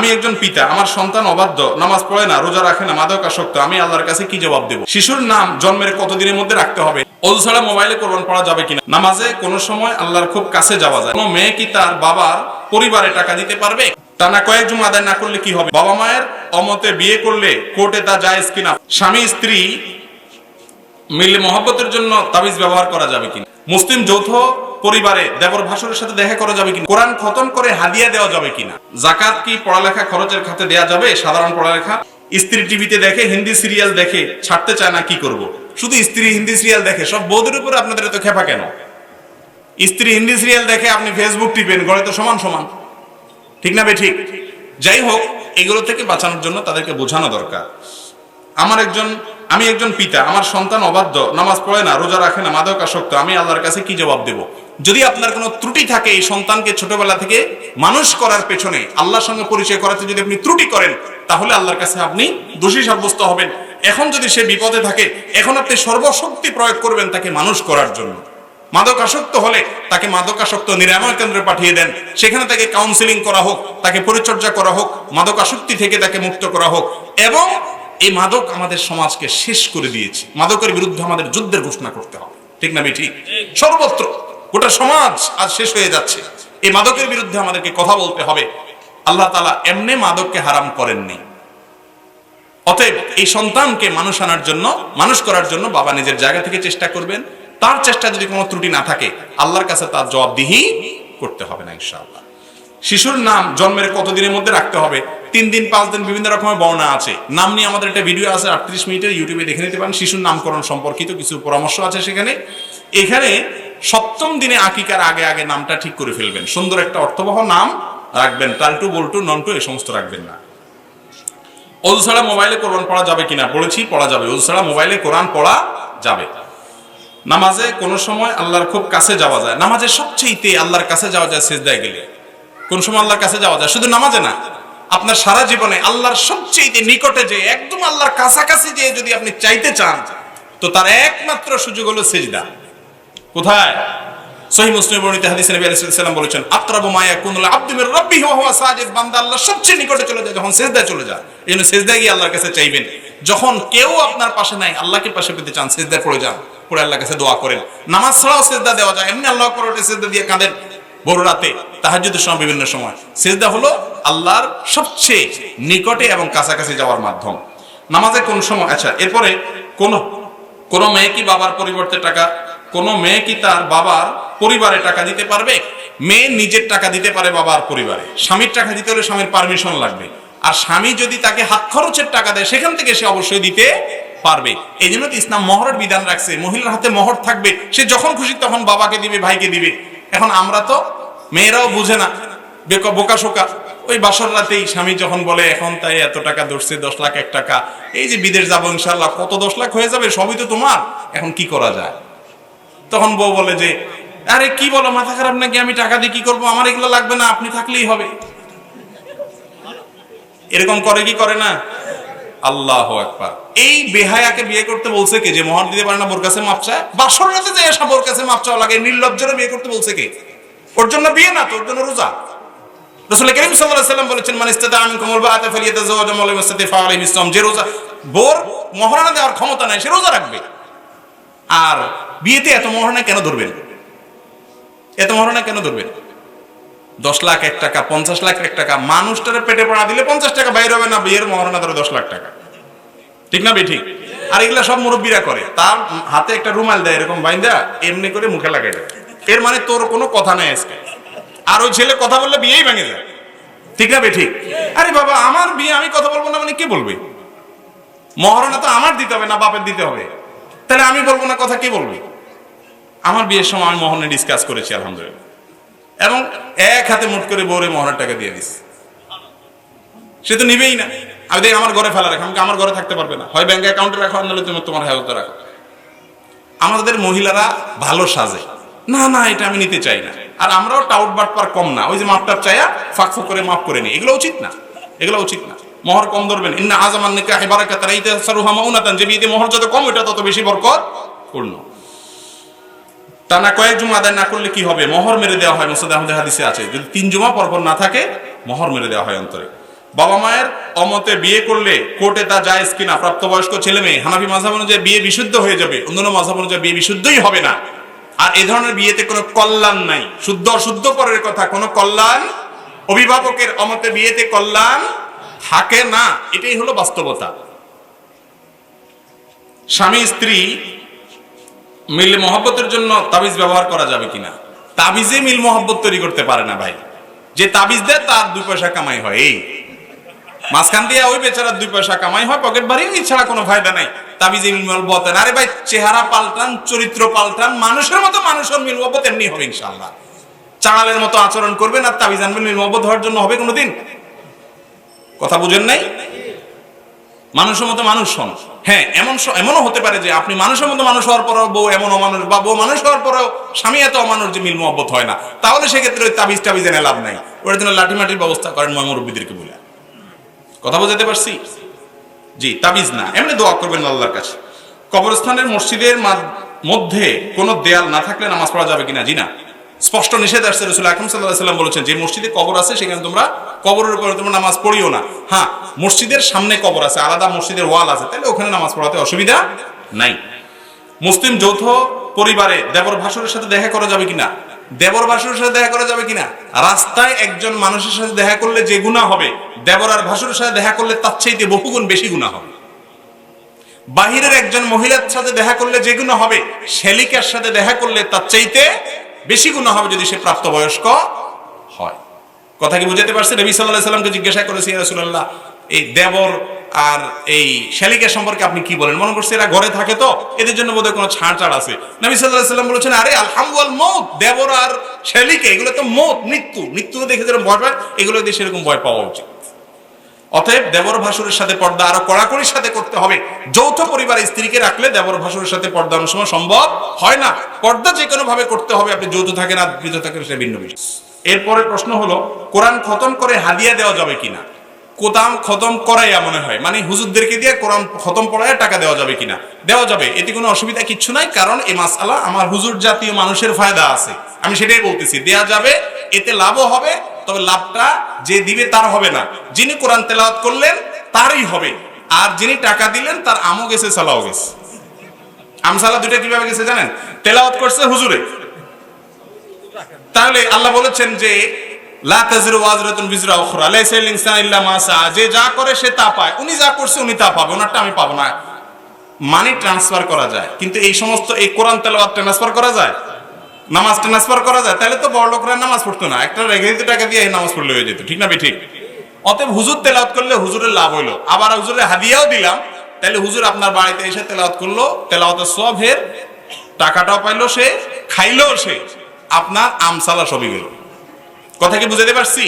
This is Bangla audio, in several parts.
আমি একজন পিতা, আমার সন্তান অবাধ্য, নামাজ পড়ে না, রোজা রাখে না, মাদক আসক্ত, আমি আল্লাহর কাছে কি জবাব দেব? শিশুর নাম জন্মের কতদিনের মধ্যে রাখতে হবে? অজু ছাড়া মোবাইলে কোরবান পড়া যাবে কিনা? নামাজে কোনো সময় আল্লাহর খুব কাছে যাওয়া যায়। কোনো মেয়ে কি তার বাবার পরিবারে টাকা দিতে পারবে? টানা কয়েক জুম আদায় না করলে কি হবে? বাবা মায়ের অমতে বিয়ে করলে কোর্টে তা জায়েজ কিনা? স্বামী, স্ত্রী মিলে মহব্বতের জন্য তাবিজ ব্যবহার করা যাবে কিনা? মুসলিম যৌথ পরিবারে দেবর ভাসুরের সাথে দেখা করা যাবে কিনা? কোরআন খতম করে হাদিয়া দেওয়া যাবে কিনা? জাকাত কি পড়ালেখা খরচের খাতে দেওয়া যাবে? সাধারণ পড়ালেখা? স্ত্রী টিভিতে দেখে, হিন্দি সিরিয়াল দেখে ছাড়তে চায় না, কি করব? শুধু স্ত্রী হিন্দি সিরিয়াল দেখে, সব বৌদের উপরে আপনাদের এত খেপা কেন? স্ত্রী হিন্দি সিরিয়াল দেখে আপনি ফেসবুক টিপেন, গড়ে তো সমান সমান। ঠিক না ঠিক? যাই হোক, এগুলো থেকে বাঁচানোর জন্য তাদেরকে বোঝানো দরকার। আমার একজন আমি একজন পিতা, আমার সন্তান অবাধ্য, নামাজ পড়ে না, রোজা রাখে না, মাদক আসক্ত, আমি আল্লাহর কাছে কি জবাব দেব? যদি আপনার কোনো ত্রুটি থাকে এই সন্তানকে ছোটবেলা থেকে মানুষ করার পেছনে, আল্লাহর সঙ্গে পরিচয় করাতে যদি আপনি ত্রুটি করেন, তাহলে আল্লাহর কাছে আপনি দোষী সাব্যস্ত হবেন। এখন যদি সে বিপদে থাকে, এখন আপনি সর্বশক্তি প্রয়োগ করবেন তাকে মানুষ করার জন্য। মাদক আসক্ত হলে তাকে মাদক আসক্ত নিরাময় কেন্দ্রে পাঠিয়ে দেন। সেখানে তাকে কাউন্সিলিং করা হোক, তাকে পরিচর্যা করা হোক, মাদক আসক্তি থেকে তাকে মুক্ত করা হোক। এবং এই মাদক আমাদের সমাজকে শেষ করে দিয়েছে। মাদকের বিরুদ্ধে আমাদের যুদ্ধের ঘোষণা করতে হবে। ঠিক না ঠিক সর্বত্র। গোটা সমাজ আজ শেষ হয়ে যাচ্ছে। এই মাদকের বিরুদ্ধে আমাদেরকে কথা বলতে হবে। আল্লাহ তালা এমনি মাদককে হারাম করেননি। অতএব এই সন্তানকে মানুষ আনার জন্য, মানুষ করার জন্য বাবা নিজের জায়গা থেকে চেষ্টা করবেন। তার চেষ্টা যদি কোনো ত্রুটি না থাকে, আল্লাহর কাছে তার জবাবদিহি করতে হবে না ইনশাআল্লাহ। শিশুর নাম জন্মের কতদিনের মধ্যে রাখতে হবে? তিন দিন, পাঁচ দিন বিভিন্ন রকমের বর্ণনা আছে। নাম নিয়ে আমাদের একটা ভিডিও আছে, আটত্রিশ মিনিটের ইউটিউবে দেখে নিতে পারেন। শিশুর নামকরণ সম্পর্কিত কিছু পরামর্শ আছে সেখানে। এখানে সপ্তম দিনে আকিকার আগে আগে নামটা ঠিক করে ফেলবেন। সুন্দর একটা অর্থবহ নাম রাখবেন। টালটু, বল্টু, নন্টু এই সমস্ত রাখবেন না। অজু ছাড়া মোবাইলে কোরআন পড়া যাবে কিনা? পড়েছি পড়া যাবে। অজু ছাড়া মোবাইলে কোরআন পড়া যাবে। নামাজে কোনো সময় আল্লাহর খুব কাছে যাওয়া যায়। নামাজে সবচেয়ে আল্লাহর কাছে যাওয়া যায়, সেজদায় গেলে। কোন সময় আল্লাহর কাছে যাওয়া যায়? শুধু নামাজে না। আপনার সারা জীবনে আল্লাহর সবচেয়ে নিকটে যে একদম আল্লাহর কাছাকাছি যে যদি আপনি চাইতে চান, তো তার একমাত্র সুযোগ হলো সেজদা। কোথায়? সহি মুসলিম বর্ণিত হাদিস নবী আলাইহিস সালাম বলেছেন আকরাবু মা ইয়াকুনুল আবদু মির রাব্বিহি ওয়া হুয়া সাজিদ। বান্দা আল্লাহর সবচেয়ে নিকটে চলে যায় যখন সিজদায় চলে যায়। এজন্য সিজদায় গিয়ে আল্লাহর কাছে চাইবেন। যখন কেউ আপনার পাশে নাই, আল্লাহকে পাশে পেতে চান, সিজদায় পড়ে যান, পড়ে আল্লাহর কাছে দোয়া করেন। নামাজ ছাড়াও সিজদা দেওয়া যায়। এমনি আল্লাহ করে সিজদা দিয়ে কাঁদেন ভোর রাতে। তাহাজ্জুদের সময় বিভিন্ন সময়। সিজদা হলো আল্লাহর সবচেয়ে নিকটে এবং কাছাকাছি যাওয়ার মাধ্যম। নামাজে কোন সময় আচ্ছা এরপরে কোন কোন মেয়ে কি বাবার পরিবর্তে টাকা কোন মেয়ে কি তার বাবার পরিবারে টাকা দিতে পারবে? মেয়ে নিজের টাকা দিতে পারে বাবার পরিবারে। স্বামীর টাকা দিতে হলে স্বামীর পারমিশন লাগবে। আর স্বামী যদি তাকে হাত খরচের টাকা দেয়, সেখান থেকে সে অবশ্যই দিতে পারবে। এই জন্য ইসলাম মহরের বিধান রাখছে। মহিলার হাতে মহর থাকবে। সে যখন খুশি তখন বাবাকে দিবে, ভাইকে দিবে। এখন আমরা তো মেয়েরাও বুঝে না। বেক- শোকা। ওই বাসর রাতেই স্বামী যখন বলে, এখন তাই এত টাকা ধরছে, দশ লাখ, এক টাকা। এই যে বিদেশ যাব ইনশাল্লাহ কত দশ লাখ হয়ে যাবে, সবই তো তোমার। এখন কি করা যায়? তখন বউ বলে যে, আরে কি বলো, মাথা খারাপ নাকি? আমি টাকা দিয়ে কি করব? আমার এগুলো লাগবে না, আপনি থাকলেই হবে। এরকম করে কি করে না? আল্লাহ একবার এই বেহায়াকে বিয়ে করতে বলছে কে? যে মহর দিতে পারে না, বোর কাছে মাপ চায়। বাসর রাতে যে এসব বোর কাছে মাপ চাওয়া লাগে নির্লজ্জরে বিয়ে করতে বলছে কে? ওর জন্য বিয়ে না, তোর জন্য রোজা। রসুল করিম সাল্লাম বলেছেন, মান ইস্তাতা মিনকুম আল বাআতা ফালিয়াতাজাওয়াজ ওয়া lam ইস্তাতি ফাআলাইহি বিসসাম যে রোজা, বোর মহারণা দেওয়ার ক্ষমতা নাই, সে রোজা রাখবে। আর বিয়েতে এত মহারণা কেন ধরবেন? এত মহারণা কেন ধরবেন? দশ লাখ এক টাকা, পঞ্চাশ লাখ এক টাকা, মানুষটারে পেটে পড়া দিলে পঞ্চাশ টাকা বাইরে হবে না, বিয়ের মহারণা ধরে দশ লাখ টাকা। ঠিক না বে ঠিক আর এগুলা সব মুরব্বীরা করে। তার হাতে একটা রুমাল দেয়, এরকম বাইন্দা, এমনি করে মুখে লাগাই দেয়। এর মানে তোর কোনো কথা নাই আজকে। আর ওই ছেলে কথা বললে বিয়েই ভেঙে যায়। ঠিক না বে, ঠিক? আরে বাবা, আমার বিয়ে আমি কথা বলব না মানে কে বলবে? মহারণা তো আমার দিতে হবে না বাপের দিতে হবে। তাহলে আমি বলব না কথা কে বলবে? আমার বিয়ের সময় আমি মোহনে ডিসকাস করেছি, আলহামদুলিল্লাহ। এবং এক হাতে মুট করে বউরে মোহরের টাকা দিয়ে দিস। সে তো নিবেই না। আমি দেখি আমার ঘরে ফেলা রাখো। আমাকে আমার ঘরে থাকতে পারবে না। হয় ব্যাংক অ্যাকাউন্টে রাখো নাহলে তুমি তোমার হেলতে রাখো। আমাদের মহিলারা ভালো সাজে। না না, এটা আমি নিতে চাই না। আর আমরাও টাউট বাট পার কম না। ওই যে মাপটাপ চাইয়া ফাঁক ফুক করে মাপ করে নি। এগুলো উচিত না। এগুলো উচিত না। মোহর কম ধরবেন। ইন্না আজামান নিকাহ বারাকাত রাইতা সারুহা মাউনাতান। যে বিয়েতে মোহর যত কম ওটা তত বেশি বরকত পূর্ণ। টানা কয়েক জুমা আদায় না করলে কি হবে? মোহর মেরে দেওয়া হয় মুসাদ আহমদ হাদিসে আছে। যদি তিন জুমা পরপর না থাকে, মোহর মেরে দেওয়া হয় অন্তরে। বাবা মায়ের অমতে বিয়ে করলে কোর্টে তা জায়েজ কিনা? প্রাপ্তবয়স্ক ছেলে মেয়ে হানাফি মাঝাব অনুযায়ী বিয়ে বিশুদ্ধ হয়ে যাবে। অন্যান্য মাঝাব অনুযায়ী বিয়ে বিশুদ্ধই হবে না। আর এ ধরনের বিয়েতে কোনো কল্যাণ নাই। শুদ্ধ অশুদ্ধ পরের কথা, কোনো কল্যাণ অভিভাবকের অমতে বিয়েতে কল্যাণ থাকে না। এটাই হলো বাস্তবতা। স্বামী, স্ত্রী মিল মহব্বতের জন্য তাবিজ ব্যবহার করা যাবে কিনা? তাবিজে মিল মহব্বত তৈরি করতে পারে না ভাই। যে তাবিজ দেয়, তার দু পয়সা কামাই হয়। এই মাঝখান দিয়ে ওই বেচারার দুই পয়সা কামাই হয়, পকেট বাড়ি ছাড়া কোনো ফায়দা নাই। তাবিজ মিল মহব্বত আরে ভাই, চেহারা পাল্টান, চরিত্র পাল্টান, মানুষের মতো মানুষের মিল মহব্বত এমনি হবে ইনশাল্লাহ চাঁড়ালের মতো আচরণ করবেন আর তাবিজ আনবেন মিল মহব্বত হওয়ার জন্য হবে কোনোদিন। কথা বুঝেন নাই? মানুষের মতো মানুষ হন। হ্যাঁ এমন এমনও হতে পারে যে আপনি মানুষের মতো মানুষ হওয়ার পরেও বউ এমন অমানুষ বা বউ মানুষ হওয়ার পরেও স্বামী এত অমানুষ যে মিল মহব্বত হয় না। তাহলে সেক্ষেত্রে ওই তাবিজ টাবিজ এনে লাভ নাই। ওটার জন্য লাঠি মাটির ব্যবস্থা করেন ময় মুরব্বীদেরকে বলে। কথা বোঝাতে পারছি? জি, তাবিজ না, এমনি দোয়া করবেন আল্লাহর কাছে। কবরস্থানের মসজিদের মধ্যে কোনো দেয়াল না থাকলে নামাজ পড়া যাবে কিনা? জি না। স্পষ্ট নিষেধ আসছে, রসুল আকরম সাল্লাহ সাল্লাম বলেছেন, যে মসজিদে কবর আছে, সেখানে তোমরা কবরের উপরে তোমরা নামাজ পড়িও না। হ্যাঁ মসজিদের সামনে কবর আছে, আলাদা মসজিদের ওয়াল আছে, তাহলে ওখানে নামাজ পড়াতে অসুবিধা নাই। মুসলিম যৌথ পরিবারে দেবর ভাসুরের সাথে দেখা করা যাবে কিনা? দেবর ভাসুরের সাথে দেখা করা যাবে কিনা? রাস্তায় একজন মানুষের সাথে দেখা করলে যে গুণা হবে, দেবর আর ভাসুরের সাথে দেখা করলে তার চাইতে বহুগুণ বেশি গুণা হবে। বাহিরের একজন মহিলার সাথে দেখা করলে যে গুণ হবে, শেলিকার সাথে দেখা করলে তার চাইতে বেশি গুণ হবে যদি সে প্রাপ্তবয়স্ক হয়। কথা কি বুঝাতে পারছে নবী সাল্লাহ সাল্লামকে জিজ্ঞাসা করেছি রাসূলুল্লাহ, এই দেবর আর এই শালিকা সম্পর্কে আপনি কি বলেন? মনে করছে এরা ঘরে থাকে তো, এদের জন্য বোধহয় কোনো ছাড় ছাড় আছে। নবী সাল্লাহ সাল্লাম বলেছেন, আরে আলহামদুল মৌত, দেবর আর শালিকা, এগুলো তো মৌত, মৃত্যু। মৃত্যু দেখে যেরকম ভয় পায়, এগুলো দিয়ে সেরকম ভয় পাওয়া উচিত। অতএব দেবর ভাসুরের সাথে পর্দা আরও কড়াকড়ির সাথে করতে হবে। যৌথ পরিবারে স্ত্রীকে রাখলে দেবর ভাসুরের সাথে পর্দা অনেক সময় সম্ভব হয় না। পর্দা যে কোনো ভাবে করতে হবে, আপনি যৌথ থাকেন আর থাকেন সেটা ভিন্ন বিষয়। এরপরে প্রশ্ন হলো, কোরআন খতম করে হাদিয়া দেওয়া যাবে কিনা? কোরআন খতম করাইয়া মনে হয়। মানে হুজুরদেরকে দিয়ে কোরআন খতম পড়াইয়া টাকা দেওয়া যাবে কিনা? দেওয়া যাবে। এতে কোনো অসুবিধা কিচ্ছু নাই, কারণ এই মাসালা আমার হুজুর জাতীয় মানুষের ফায়দা আছে। আমি সেটাই বলতেছি, দেয়া যাবে, এতে লাভও হবে, তবে লাভটা যে দিবে তার হবে না। যিনি কোরআন তেলাওয়াত করলেন, তারই হবে। আর যিনি টাকা দিলেন, তার আমও গেছে, সালাও গেছে। আমসালা দুইটা কীভাবে গেছে জানেন? তেলাওয়াত করছে হুজুরে। তাহলে আল্লাহ বলেছেন যে লা তাজিরু ওয়াজরাতুন বিজরা উখরা, লাইসা লিল ইনসানি ইল্লা মা সা যে যা করে সে তা পায়। উনি যা করছে উনি তা পাবে, ওনারটা আমি পাবো না। মানি ট্রান্সফার করা যায়। কিন্তু এই সমস্ত, এই কোরআন তেলাওয়াত ট্রান্সফার করা যায়? নামাজ ট্রান্সফার করা যায়? তাহলে তো বড় লোকরা নামাজ পড়তো না। একটা রেখে টাকা দিয়ে নামাজ পড়লে হয়ে যেত। ঠিক না ঠিক অতএব হুজুর তেলাওয়াত করলে হুজুরের লাভ হইল। আবার হুজুরের হাদিয়াও দিলাম। তাহলে হুজুর আপনার বাড়িতে এসে তেলাওয়াত করল। তেলাওয়াতের সবের টাকাটাও পাইলো সে, খাইলো সে। আপনার আমসালা সবই গেল। কথা কি বুঝাতে পারছি?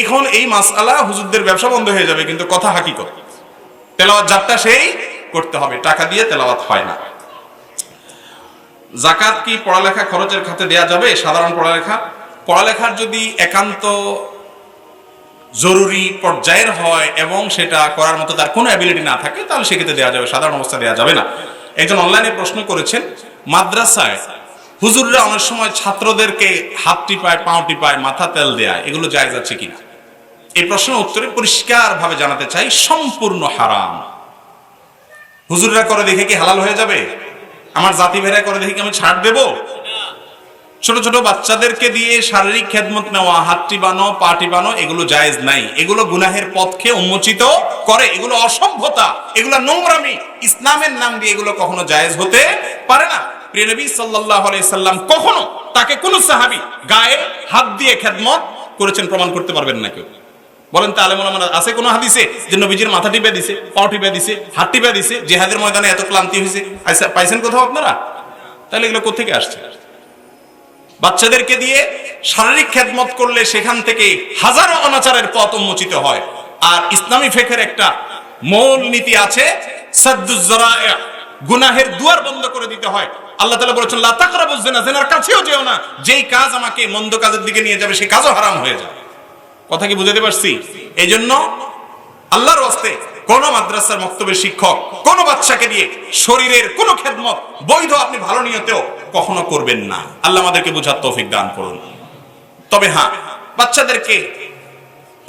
এখন এই মাসালা হুজুরদের ব্যবসা বন্ধ হয়ে যাবে, কিন্তু কথা হাকিকত। তেলাওয়াত যাত্রা সেই করতে হবে, টাকা দিয়ে তেলাওয়াত হয় না। জাকাত কি পড়ালেখা খরচের খাতে দেয়া যাবে? সাধারণ পড়ালেখা। পড়ালেখার যদি একান্ত জরুরি পর্যায়ের হয় এবং সেটা করার মতো তার কোনো অ্যাবিলিটি না থাকে, তাহলে সেক্ষেত্রে দেওয়া যাবে, সাধারণ অবস্থা দেওয়া যাবে না। একজন অনলাইনে প্রশ্ন করেছেন, মাদ্রাসায় হুজুররা অনেক সময় ছাত্রদেরকে হাত টিপায়, পাও টিপায়, মাথা তেল দেয় এগুলো জায়গা যাচ্ছে কিনা? এই প্রশ্নের উত্তরে পরিষ্কার ভাবে জানাতে চাই, সম্পূর্ণ হারাম। হুজুররা করে দেখে কি হালাল হয়ে যাবে? আমার জাতি ভেড়া করে দেখে কি আমি ছাড় দেব? ছোট ছোট বাচ্চাদেরকে দিয়ে শারীরিক খেদমত নেওয়া, হাত টিপানো, পা টিপানো, এগুলো জায়েজ নাই। এগুলো গুনাহের পথকে উন্মোচিত করে, এগুলো অসভ্যতা এগুলো নোংরামি, ইসলামের নাম দিয়ে এগুলো কখনো জায়েজ হতে পারে না। প্রিয় নবী সাল্লাল্লাহু আলাইহি সাল্লাম কখনো তাকে কোন সাহাবী গায়ে হাত দিয়ে খেদমত করেছেন প্রমাণ করতে পারবেন না কেউ। বলেন তাহলে মনে মনে আছে কোনো হাদিসে যে নবীজির মাথা টিপে দিছে পাও টিপে দিছে হাত টিপে দিছে জেহাদের ময়দানে এত ক্লান্তি হয়েছে আচ্ছা, পাইছেন কোথাও আপনারা? তাহলে এগুলো কোথেকে আসছে? বাচ্চাদেরকে দিয়ে শারীরিক খেদমত করলে সেখান থেকে হাজারো অনাচারের পথ উন্মোচিত হয়। আর ইসলামী ফেকের একটা মূল নীতি আছে গুনাহের দুয়ার বন্ধ করে দিতে হয়। আল্লাহ তাআলা বলেছেন, লা বুঝবে না জিনার কাছেও যেও না। যেই কাজ আমাকে মন্দ কাজের দিকে নিয়ে যাবে, সেই কাজও হারাম হয়ে যাবে। কথা কি বুঝাতে পারছি? এই জন্য আল্লাহর ওয়াস্তে কোন মাদ্রাসার মক্তবের শিক্ষক, কোন বাচ্চাকে দিয়ে শরীরের কোন খেদমত বৈধ আপনি ভালো নিয়তেও কখনো করবেন না। আল্লাহ আমাদেরকে বুঝার তৌফিক দান করুন। তবে হ্যাঁ বাচ্চাদেরকে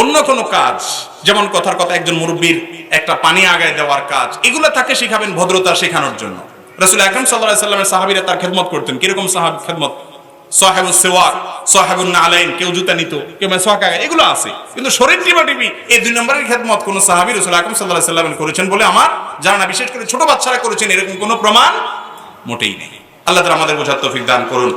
অন্য কোনো কাজ, যেমন কথার কথা একজন মুরব্বীর একটা পানি আগায় দেওয়ার কাজ, এগুলো তাকে শেখাবেন ভদ্রতা শেখানোর জন্য। রসুল আকরম সাল্লাহ সাল্লামের সাহাবিরা তার খেদমত করতেন। কীরকম সাহাব খেদমত? সাহেবুল সেওয়াক সাহেবুল নালাইন, কেউ জুতা নিত, কেউ আগায় এগুলো আছে। কিন্তু শরীর টিপা টিপি এই দুই নম্বরের খেদমত কোন সাহাবি রসুল আকরম সাল্লাহ সাল্লামের করেছেন বলে আমার জানা। বিশেষ করে ছোট বাচ্চারা করেছেন, এরকম কোনো প্রমাণ মোটেই নেই। আল্লাহ তালা আমাদের বোঝার তৌফিক দান করুন।